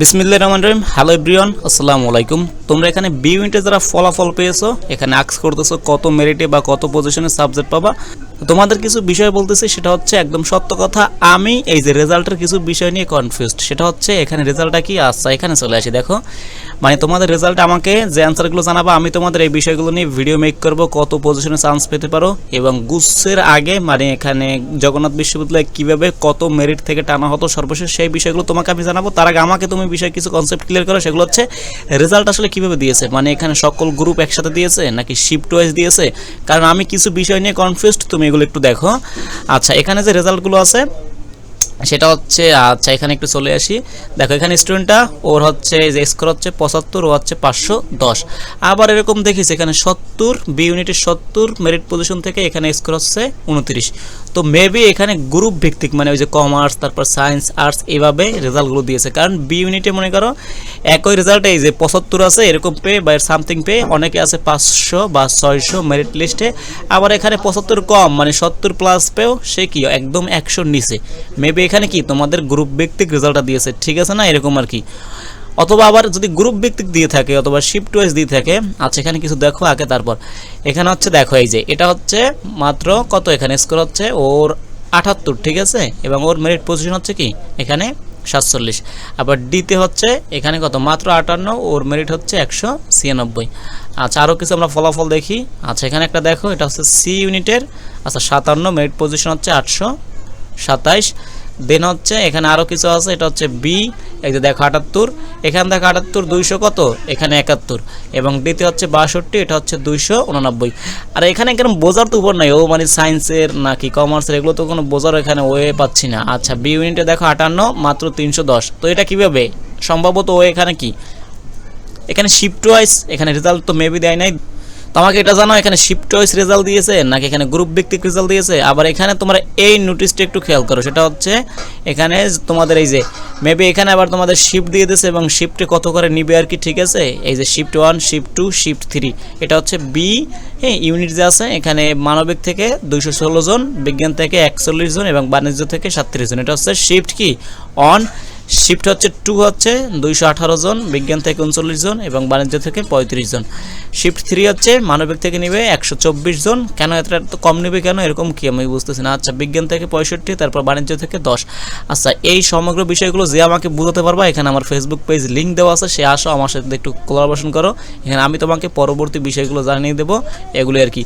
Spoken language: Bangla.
বিসমিল্লা রহমান রহিম। হ্যালো এভরিওয়ান, আসসালামু আলাইকুম। তোমরা এখানে বি ইউনিটে যারা ফলাফল পেয়েছ, এখানে আক্স করতেছো কত মেরিটে বা কত পজিশনে সাবজেক্ট পাবা। তোমাদের কিছু বিষয় বলতেছি, সেটা হচ্ছে একদম সত্য কথা। আমি এই যে রেজাল্টের কিছু বিষয় নিয়ে কনফিউজড সেটা হচ্ছে এখানে রেজাল্টটা কি? আচ্ছা এখানে চলে আসি, দেখো। মানে তোমাদের রেজাল্ট আমাকে যে অ্যান্সারগুলো জানাব, আমি তোমাদের এই বিষয়গুলো নিয়ে ভিডিও মেক করব, কত পজিশনে চান্স পেতে পারো, এবং গুচ্ছের আগে মানে এখানে জগন্নাথ বিশ্ববিদ্যালয়ে কীভাবে কত মেরিট থেকে টানা হতো সর্বশেষ, সেই বিষয়গুলো তোমাকে আমি জানাব। তার আগে আমাকে তুমি বিষয় কিছু কনসেপ্ট ক্লিয়ার করো, সেগুলো হচ্ছে রেজাল্ট আসলে কীভাবে দিয়েছে? মানে এখানে সকল গ্রুপ একসাথে দিয়েছে, নাকি শিফট ওয়াইজ দিয়েছে? কারণ আমি কিছু বিষয় নিয়ে কনফিউজড তুমি এগুলো একটু দেখো। আচ্ছা এখানে যে রেজাল্টগুলো আছে সেটা হচ্ছে আচ্ছা এখানে একটু চলে আসি। দেখো, এখানে স্টুডেন্টটা ওর হচ্ছে যে স্কোর হচ্ছে পঁচাত্তর, ও হচ্ছে পাঁচশো দশ। আবার এরকম দেখিস, এখানে সত্তর বি ইউনিটের সত্তর মেরিট পজিশন থেকে এখানে স্কোর হচ্ছে উনত্রিশ। তো মেবি এখানে গ্রুপ ভিত্তিক মানে ওই যে কমার্স তারপর সায়েন্স আর্টস এইভাবে রেজাল্টগুলো দিয়েছে। কারণ বি ইউনিটে মনে করো, একই রেজাল্ট এই যে পঁচাত্তর আছে, এরকম পে বা সামথিং পে অনেকে আছে পাঁচশো বা ছয়শো মেরিট লিস্টে আবার এখানে পঁচাত্তর কম মানে সত্তর প্লাস পেও সে কি, একদম একশোর নিচে। মেবি এখানে কি তোমাদের গ্রুপ ভিত্তিক রেজাল্টটা দিয়েছে? ঠিক আছে না? এরকম আর কি। অথবা আবার যদি গ্রুপ ভিত্তিক দিয়ে থাকে, অথবা শিফট ওয়াইজ দিয়ে থাকে আচ্ছা এখানে কিছু দেখো আগে তারপর। এখানে হচ্ছে দেখো, এই যে, এটা হচ্ছে মাত্র কত এখানে? স্কোর হচ্ছে ওর আটাত্তর, ঠিক আছে? এবং ওর মেরিট পজিশন হচ্ছে কি? এখানে সাতচল্লিশ। আবার ডিতে হচ্ছে এখানে কত? মাত্র আটান্ন, ওর মেরিট হচ্ছে একশো ছিয়ানব্বই। আচ্ছা আরও কিছু আমরা ফলাফল দেখি। আচ্ছা এখানে একটা দেখো, এটা হচ্ছে সি ইউনিটের আচ্ছা সাতান্ন মেরিট পজিশন হচ্ছে আটশো সাতাইশ। দেন হচ্ছে, এখানে আরও কিছু আছে, এটা হচ্ছে বি এই যে দেখো আটাত্তর, এখানে দেখো আটাত্তর, দুইশো কত? এখানে একাত্তর। এবং ডিতে হচ্ছে বাষট্টি, এটা হচ্ছে দুইশো উননব্বই। আর এখানে কেন বোঝার তো উপর নাই, ও মানে সায়েন্সের নাকি কমার্সের, এগুলো তো কোনো বোঝার এখানে ওয়ে পাচ্ছি না। আচ্ছা বি ইউনিটে দেখো আটান্ন, মাত্র তিনশো দশ। তো এটা কীভাবে? সম্ভবত ও এখানে কি? এখানে শিফট ওয়াইজ এখানে রেজাল্ট তো মেবি দেয় নাই। তো আমাকে এটা জানো এখানে শিফট ওয়াইজ রেজাল্ট দিয়েছে, নাকি এখানে গ্রুপ ভিত্তিক রেজাল্ট দিয়েছে? আবার এখানে তোমরা এই নোটিশটা একটু খেয়াল করো, সেটা হচ্ছে এখানে তোমাদের এই যে মেবি এখানে আবার তোমাদের শিফট দিয়ে দিয়েছে এবং শিফটে কত করে নিবে আর কি, ঠিক আছে? এই যে shift one shift two shift three এটা হচ্ছে বি হ্যাঁ ইউনিট যে আছে, এখানে মানবিক থেকে দুইশো ষোলো জন, বিজ্ঞান থেকে একচল্লিশ জন এবং বাণিজ্য থেকে সাতত্রিশ জন। এটা হচ্ছে শিফট কি? অন শিফট হচ্ছে টু হচ্ছে, দুইশো আঠারো জন, বিজ্ঞান থেকে উনচল্লিশ জন এবং বাণিজ্য থেকে পঁয়ত্রিশ জন। শিফট থ্রি হচ্ছে, মানবিক থেকে নিবে একশো চব্বিশ জন। কেন এতটা এত কম নেবে কেন? এরকম কি আমি বুঝতেছি না। আচ্ছা বিজ্ঞান থেকে পঁয়ষট্টি, তারপর বাণিজ্য থেকে দশ। আচ্ছা এই সমগ্র বিষয়গুলো যে আমাকে বুঝাতে পারবা, এখানে আমার ফেসবুক পেজ লিঙ্ক দেওয়া আছে, সে আসো, আমার সাথে একটু কোলাবোরেশন করো। এখানে আমি তোমাকে পরবর্তী বিষয়গুলো জানিয়ে দেবো এগুলো আর কি।